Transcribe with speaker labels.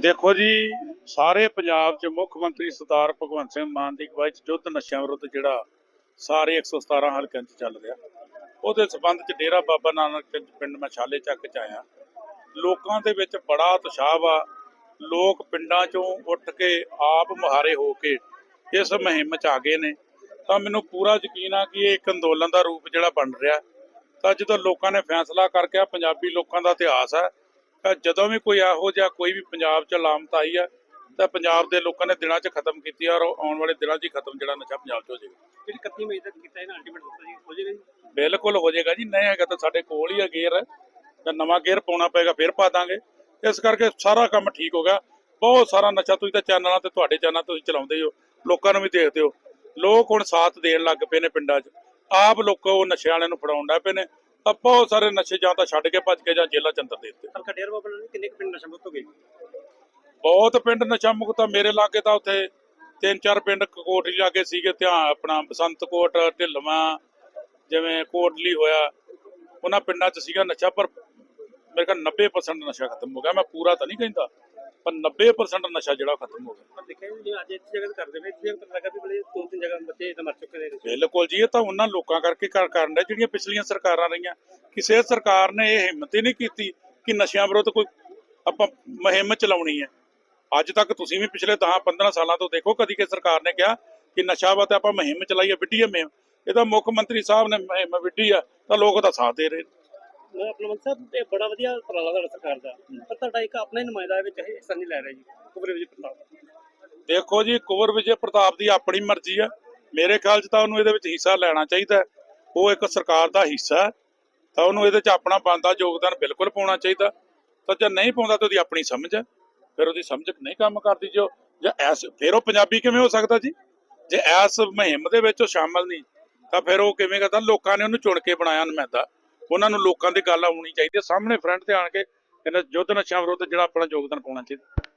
Speaker 1: ਦੇਖੋ ਜੀ, ਸਾਰੇ ਪੰਜਾਬ 'ਚ ਮੁੱਖ ਮੰਤਰੀ ਸਰਦਾਰ ਭਗਵੰਤ ਸਿੰਘ ਮਾਨ ਦੀ ਅਗਵਾਈ 'ਚ ਯੁੱਧ ਨਸ਼ਿਆਂ ਵਿਰੁੱਧ ਜਿਹੜਾ ਸਾਰੇ 117 ਹਲਕਿਆਂ 'ਚ ਚੱਲ ਰਿਹਾ। ਉਹਦੇ ਸਬੰਧ 'ਚ ਡੇਰਾ ਬਾਬਾ ਨਾਨਕ ਪਿੰਡ ਮੈਂ ਮਛਾਲੇ ਚੱਕ 'ਚ ਆਇਆ। ਲੋਕਾਂ ਦੇ ਵਿੱਚ ਬੜਾ ਉਤਸ਼ਾਹ ਆ ਲੋਕ ਪਿੰਡਾਂ 'ਚੋਂ ਉੱਠ ਕੇ ਆਪ ਮੁਹਾਰੇ ਹੋ ਕੇ ਇਸ ਮੁਹਿੰਮ 'ਚ ਆ ਗਏ ਨੇ। ਤਾਂ ਮੈਨੂੰ ਪੂਰਾ ਯਕੀਨ ਆ ਕਿ ਇਹ ਇੱਕ ਅੰਦੋਲਨ ਦਾ ਰੂਪ ਜਿਹੜਾ ਬਣ ਰਿਹਾ। ਤਾਂ ਜਦੋਂ ਲੋਕਾਂ ਨੇ ਫੈਸਲਾ ਕਰਕੇ ਆ, ਪੰਜਾਬੀ ਲੋਕਾਂ ਦਾ ਇਤਿਹਾਸ ਹੈ ਜਦੋਂ ਵੀ ਕੋਈ ਇਹੋ ਜਿਹਾ ਕੋਈ ਵੀ ਪੰਜਾਬ 'ਚ ਲਾਮਤ ਆਈ ਆ ਤਾਂ ਪੰਜਾਬ ਦੇ ਲੋਕਾਂ ਨੇ ਦਿਨਾਂ 'ਚ ਖਤਮ ਕੀਤੀ ਆ ਔਰ ਆਉਣ ਵਾਲੇ ਦਿਨਾਂ 'ਚ ਹੀ ਖਤਮ ਜਿਹੜਾ ਨਸ਼ਾ ਪੰਜਾਬ 'ਚ ਹੋ ਜਾਏਗਾ।
Speaker 2: ਜਿਹੜੀ 31 ਮਈ ਤੱਕ ਕੀਤਾ ਇਹਨਾਂ ਅਲਟੀਮੇਟ ਦਿੱਤਾ ਜੀ ਹੋ ਜਾਏਗਾ
Speaker 1: ਬਿਲਕੁਲ ਹੋ ਜਾਏਗਾ ਜੀ ਨਹੀਂ ਹੈਗਾ ਤਾਂ ਸਾਡੇ ਕੋਲ ਹੀ ਆ ਗੇਅਰ ਤਾਂ ਨਵਾਂ ਗੇਅਰ ਪਾਉਣਾ ਪਏਗਾ ਫਿਰ ਪਾ ਦਾਂਗੇ। ਇਸ ਕਰਕੇ ਸਾਰਾ ਕੰਮ ਠੀਕ ਹੋ ਗਿਆ। ਬਹੁਤ ਸਾਰਾ ਨਸ਼ਾ ਤੁਸੀਂ ਤਾਂ ਚੈਨਲਾਂ ਤੇ ਤੁਹਾਡੇ ਚੈਨਲ ਤੁਸੀਂ ਚਲਾਉਂਦੇ ਹੋ ਲੋਕਾਂ ਨੂੰ ਵੀ ਦੇਖਦੇ ਹੋ। ਲੋਕ ਹੁਣ ਸਾਥ ਦੇਣ ਲੱਗ ਪਏ ਨੇ ਪਿੰਡਾਂ 'ਚ। ਆਪ ਲੋਕ ਉਹ ਨਸ਼ੇ ਵਾਲਿਆਂ ਨੂੰ ਫੜਾਉਣ ਲੱਗ ਪਏ ਨੇ। ਤਾਂ ਬਹੁਤ ਸਾਰੇ ਨਸ਼ੇ ਜਾਂ ਤਾਂ ਛੱਡ ਕੇ ਭੱਜ ਕੇ ਜਾਂ ਜੇਲ੍ਹਾਂ 'ਚ ਅੰਦਰ ਦੇ ਦਿੱਤੇ।
Speaker 2: ਹਲਕਾ ਡੇਰ ਬਾਬਾ ਨਾਲ ਕਿੰਨੇ ਕੁ ਪਿੰਡ ਨਸ਼ਾ ਮੁਕਤ ਹੋ ਗਏ?
Speaker 1: ਬਹੁਤ ਪਿੰਡ ਨਸ਼ਾ ਮੁਕਤ ਆ ਮੇਰੇ ਲਾਗੇ ਤਾਂ ਉੱਥੇ ਤਿੰਨ ਚਾਰ ਪਿੰਡ ਕੋਟਲੀ ਲਾਗੇ ਸੀਗੇ ਧਿਆਨ ਆਪਣਾ ਬਸੰਤਕੋਟ ਢਿੱਲਵਾਂ ਜਿਵੇਂ ਕੋਟਲੀ ਹੋਇਆ ਉਹਨਾਂ ਪਿੰਡਾਂ 'ਚ ਸੀਗਾ ਨਸ਼ਾ ਪਰ ਮੇਰੇ ਖਿਆਲ 90% ਨਸ਼ਾ ਖਤਮ ਹੋ ਗਿਆ। ਮੈਂ ਪੂਰਾ ਤਾਂ ਨਹੀਂ ਕਹਿੰਦਾ। ਪਰ 90% ਨਸ਼ਾ ਜਿਹੜਾ ਖਤਮ ਹੋ ਗਿਆ।
Speaker 2: ਦੇਖਿਆ ਜੀ ਅੱਜ ਇਸ ਜਗ੍ਹਾ ਤੇ ਕਰਦੇ ਨੇ ਤੇ ਲੱਗਾ ਵੀ ਬੜੇ ਦੋ ਤਿੰਨ ਜਗ੍ਹਾ ਬੱਚੇ ਇਹਦਾ ਮਰ ਚੁੱਕੇ ਨੇ
Speaker 1: ਬਿਲਕੁਲ ਜੀ ਇਹ ਤਾਂ ਉਹਨਾਂ ਲੋਕਾਂ ਕਰਕੇ ਕਰ ਕਰਨ ਦਾ ਜਿਹੜੀਆਂ ਪਿਛਲੀਆਂ ਸਰਕਾਰਾਂ ਰਹੀਆਂ। ਕਿਸੇ ਸਰਕਾਰ ਨੇ ਇਹ ਹਿੰਮਤ ਹੀ ਨਹੀਂ ਕੀਤੀ ਕਿ ਨਸ਼ਿਆਂ ਵਿਰੁੱਧ ਕੋਈ ਆਪਾਂ ਮੁਹਿੰਮ ਚਲਾਉਣੀ ਹੈ। ਅੱਜ ਤੱਕ ਤੁਸੀਂ ਵੀ ਪਿਛਲੇ 10 15 ਸਾਲਾਂ ਤੋਂ ਦੇਖੋ ਕਦੀ ਕਿ ਸਰਕਾਰ ਨੇ ਕਿਹਾ ਕਿ ਨਸ਼ਾ ਵਾ ਤੇ ਆਪਾਂ ਮੁਹਿੰਮ ਚਲਾਈਏ ਵਿੱਢੀਏ ਮੁਹਿੰਮ। ਇਹ ਤਾਂ ਮੁੱਖ ਮੰਤਰੀ ਸਾਹਿਬ ਨੇ ਮੁਹਿੰਮ ਵਿੱਢੀ ਆ ਤਾਂ ਲੋਕ ਉਹਦਾ ਸਾਥ ਦੇ ਰਹੇ ਨੇ।
Speaker 2: ਮੈਂ ਆਪਣਾ ਸਾਹਿਬ ਇਹ ਬੜਾ ਵਧੀਆ ਉਪਰਾਲਾ ਤੁਹਾਡਾ ਸਰਕਾਰ ਦਾ। ਪਰ ਤੁਹਾਡਾ ਇੱਕ ਆਪਣਾ ਹੀ ਨੁਮਾਇੰਦਾ ਵਿੱਚ ਹਿੱਸਾ ਨਹੀਂ ਲੈ ਰਿਹਾ ਜੀ ਕੁਬਰੇ ਵਿੱਚ ਪ੍ਰਤਾਪ।
Speaker 1: ਦੇਖੋ ਜੀ ਕੁਵਰ ਵਿਜੇ ਪ੍ਰਤਾਪ ਦੀ ਆਪਣੀ ਮਰਜ਼ੀ ਆ। ਮੇਰੇ ਖਿਆਲ 'ਚ ਤਾਂ ਉਹਨੂੰ ਇਹਦੇ ਵਿੱਚ ਹਿੱਸਾ ਲੈਣਾ ਚਾਹੀਦਾ ਹੈ। ਉਹ ਇੱਕ ਸਰਕਾਰ ਦਾ ਹਿੱਸਾ ਹੈ, ਤਾਂ ਉਹਨੂੰ ਇਹਦੇ 'ਚ ਆਪਣਾ ਬਣਦਾ ਯੋਗਦਾਨ ਬਿਲਕੁਲ ਪਾਉਣਾ ਚਾਹੀਦਾ। ਤਾਂ ਜੇ ਨਹੀਂ ਪਾਉਂਦਾ ਤਾਂ ਉਹਦੀ ਆਪਣੀ ਸਮਝ ਹੈ। ਫਿਰ ਉਹਦੀ ਸਮਝ ਨਹੀਂ ਕੰਮ ਕਰਦੀ ਜੋ ਜਾਂ ਐਸ ਫਿਰ ਉਹ ਪੰਜਾਬੀ ਕਿਵੇਂ ਹੋ ਸਕਦਾ ਜੀ? ਜੇ ਐਸ ਮੁਹਿੰਮ ਦੇ ਵਿੱਚ ਉਹ ਸ਼ਾਮਲ ਨਹੀਂ ਤਾਂ ਫਿਰ ਉਹ ਕਿਵੇਂ ਕਰਦਾ? ਲੋਕਾਂ ਨੇ ਉਹਨੂੰ ਚੁਣ ਕੇ ਬਣਾਇਆ ਨੁਮਾਇੰਦਾ। ਉਹਨਾਂ ਨੂੰ ਲੋਕਾਂ ਦੀ ਗੱਲ ਆਉਣੀ ਚਾਹੀਦੀ ਹੈ। ਸਾਹਮਣੇ ਫਰੰਟ ਤੇ ਆਣ ਕੇ ਇਹਨਾਂ ਯੁੱਧ ਨਸ਼ਿਆਂ ਵਿਰੁੱਧ ਜਿਹੜਾ ਆਪਣਾ ਯੋਗਦਾਨ ਪਾਉਣਾ ਚਾਹੀਦਾ।